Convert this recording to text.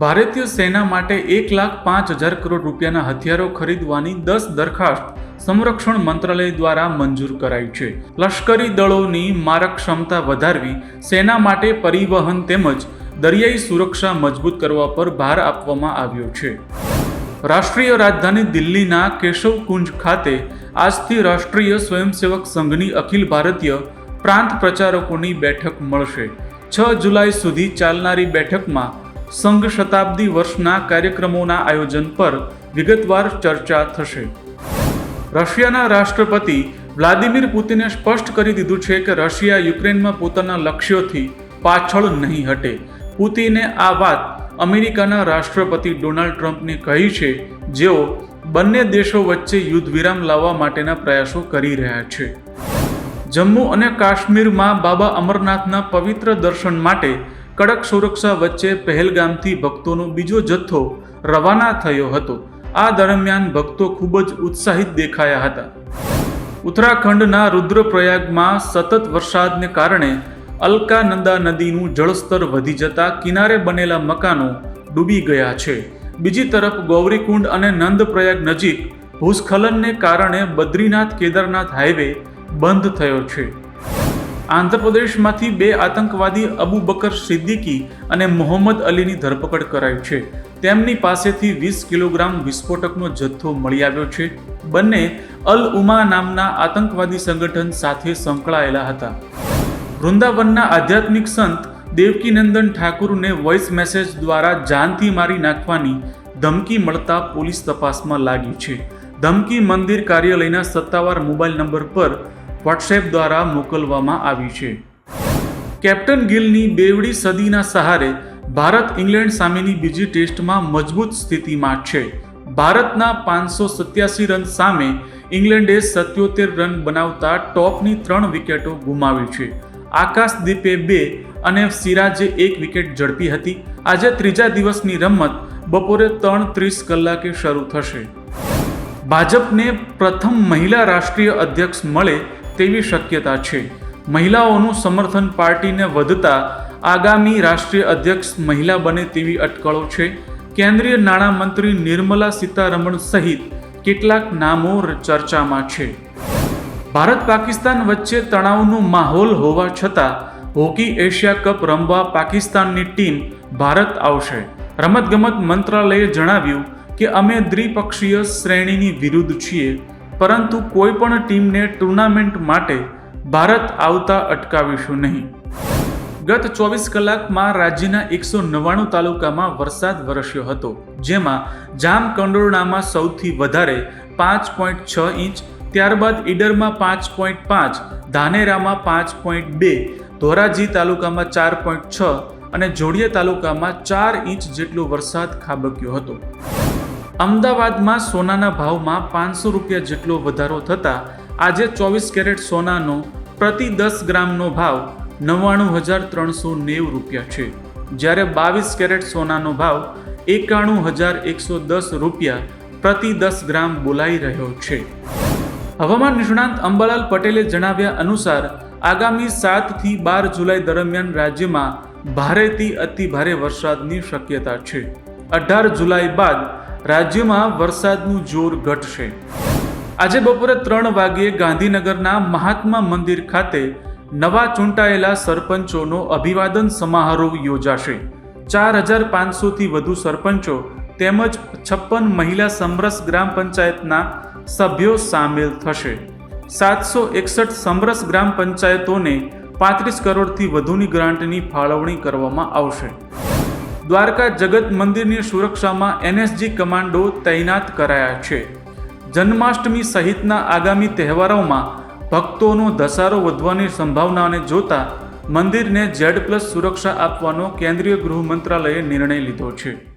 ભારતીય સેના માટે એક લાખ પાંચ હજાર કરોડ રૂપિયાના હથિયારો ખરીદવાની દસ દરખાસ્ત સંરક્ષણ મંત્રાલય દ્વારા મંજૂર કરાઈ છે. લશ્કરી દળોની મારક ક્ષમતા વધારવી, સેના માટે પરિવહન તેમજ દરિયાઈ સુરક્ષા મજબૂત કરવા પર ભાર આપવામાં આવ્યો છે. રાષ્ટ્રીય રાજધાની દિલ્હીના કેશવકુંજ ખાતે આજથી રાષ્ટ્રીય સ્વયંસેવક સંઘની અખિલ ભારતીય પ્રાંત પ્રચારકોની બેઠક મળશે. છ જુલાઈ સુધી ચાલનારી બેઠકમાં સંઘ શતાબ્દી વર્ષના કાર્યક્રમોના આયોજન પર વિગતવાર ચર્ચા થશે. રશિયાના રાષ્ટ્રપતિ વ્લાદિમીર પુતિને સ્પષ્ટ કરી દીધું છે કે રશિયા યુક્રેનમાં પોતાના લક્ષ્યોથી પાછળ નહીં હટે. પુતિને આ વાત અમેરિકાના રાષ્ટ્રપતિ ડોનાલ્ડ ટ્રમ્પને કહી છે, જેઓ બંને દેશો વચ્ચે યુદ્ધ વિરામ લાવવા માટેના પ્રયાસો કરી રહ્યા છે. જમ્મુ અને કાશ્મીરમાં બાબા અમરનાથના પવિત્ર દર્શન માટે કડક સુરક્ષા વચ્ચે પહેલગામથી ભક્તોનો બીજો જથ્થો રવાના થયો હતો. આ દરમિયાન ભક્તો ખૂબ જ ઉત્સાહિત દેખાયા હતા. ઉત્તરાખંડના રુદ્રપ્રયાગમાં સતત વરસાદને કારણે અલકાનંદા નદીનું જળસ્તર વધી જતા કિનારે બનેલા મકાનો ડૂબી ગયા છે. બીજી તરફ ગૌરીકુંડ અને નંદપ્રયાગ નજીક ભૂસ્ખલનને કારણે બદ્રીનાથ કેદારનાથ હાઈવે બંધ થયો છે. આંધ્રપ્રદેશમાંથી બે આતંકવાદી અબુ બકર સિદ્દીકી અને મોહમ્મદ અલીની ધરપકડ કરાઈ છે. તેમની પાસેથી વીસ કિલોગ્રામ વિસ્ફોટકનો જથ્થો મળી આવ્યો છે. બંને અલ ઉમા નામના આતંકવાદી સંગઠન સાથે સંકળાયેલા હતા. વૃંદાવનના આધ્યાત્મિક સંત દેવકીનંદન ઠાકુરને વોઇસ મેસેજ દ્વારા જાનથી મારી નાખવાની ધમકી મળતા પોલીસ તપાસમાં લાગી છે. ધમકી મંદિર કાર્યાલયના સત્તાવાર મોબાઈલ નંબર પર વોટ્સએપ દ્વારા મોકલવામાં આવી છે. કેપ્ટન ગિલની બેવડી સદીના સહારે ભારત ઇંગ્લેન્ડ સામેની બીજી ટેસ્ટમાં મજબૂત સ્થિતિમાં છે. ભારતના પાંચસો સત્યાસી રન સામે ઇંગ્લેન્ડે સત્યોતેર રન બનાવતા ટોપની ત્રણ વિકેટો ગુમાવી છે. આકાશદીપે બે અને સિરાજે એક વિકેટ ઝડપી હતી. આજે ત્રીજા દિવસની રમત બપોરે ત્રણ ત્રીસ કલાકે શરૂ થશે. ભાજપને પ્રથમ મહિલા રાષ્ટ્રીય અધ્યક્ષ મળે તેવી શક્યતા છે. મહિલાઓનું સમર્થન પાર્ટીને વધતા આગામી રાષ્ટ્રીય અધ્યક્ષ મહિલા બને તેવી અટકળો છે. કેન્દ્રીય નાણામંત્રી નિર્મલા સીતારમણ સહિત કેટલાક નામો ચર્ચામાં છે. ભારત પાકિસ્તાન વચ્ચે તણાવનો માહોલ હોવા છતાં હોકી એશિયા કપ રમવા પાકિસ્તાનની ટીમ ભારત આવશે. રમતગમત મંત્રાલયે જણાવ્યું કે અમે દ્વિપક્ષીય શ્રેણીની વિરુદ્ધ છીએ. પરંતુ કોઈ પણ ટીમને ટુર્નામેન્ટ માટે ભારત આવતા અટકાવીશું નહીં. ગત ચોવીસ કલાકમાં રાજ્યના એકસો નવ્વાણું તાલુકામાં વરસાદ વરસ્યો હતો, જેમાં જામકંડોરણામાં સૌથી વધારે પાંચ પોઈન્ટ છ ઇંચ, ત્યારબાદ ઈડરમાં પાંચ પોઈન્ટ પાંચ, ધાનેરામાં પાંચ પોઈન્ટ બે, ધોરાજી તાલુકામાં ચાર પોઈન્ટ છ અને જોડિયા તાલુકામાં ચાર ઇંચ જેટલો વરસાદ ખાબક્યો હતો. અમદાવાદમાં સોનાના ભાવમાં પાંચસો રૂપિયા જેટલો વધારો થતાં આજે ચોવીસ કેરેટ સોનાનો પ્રતિ દસ ગ્રામનો ભાવ નવ્વાણું હજાર ત્રણસો નેવું રૂપિયા છે. જ્યારે બાવીસ કેરેટ સોનાનો ભાવ એકાણું હજાર એકસો દસ રૂપિયા પ્રતિ દસ ગ્રામ બોલાઈ રહ્યો છે. હવામાન નિષ્ણાંત અંબાલાલ પટેલે જણાવ્યા અનુસાર, આગામી સાતથી બાર જુલાઈ દરમિયાન રાજ્યમાં ભારેથી અતિ ભારે વરસાદની શક્યતા છે. અઢાર જુલાઈ બાદ રાજ્યમાં વરસાદનું જોર ઘટશે. આજે બપોરે ત્રણ વાગ્યે ગાંધીનગરના મહાત્મા મંદિર ખાતે નવા ચૂંટાયેલા સરપંચોનો અભિવાદન સમારોહ યોજાશે. ચાર હજાર પાંચસોથી વધુ સરપંચો તેમજ છપ્પન મહિલા સમરસ ગ્રામ પંચાયતના સભ્યો સામેલ થશે. સાતસો એકસઠ સમરસ ગ્રામ પંચાયતોને પાંત્રીસ કરોડથી વધુની ગ્રાન્ટની ફાળવણી કરવામાં આવશે. દ્વારકા જગત મંદિરની સુરક્ષામાં એનએસજી કમાન્ડો તૈનાત કરાયા છે. જન્માષ્ટમી સહિતના આગામી તહેવારોમાં ભક્તોનો ધસારો વધવાની સંભાવનાને જોતા મંદિરને ઝેડ પ્લસ સુરક્ષા આપવાનો કેન્દ્રીય ગૃહ મંત્રાલયે નિર્ણય લીધો છે.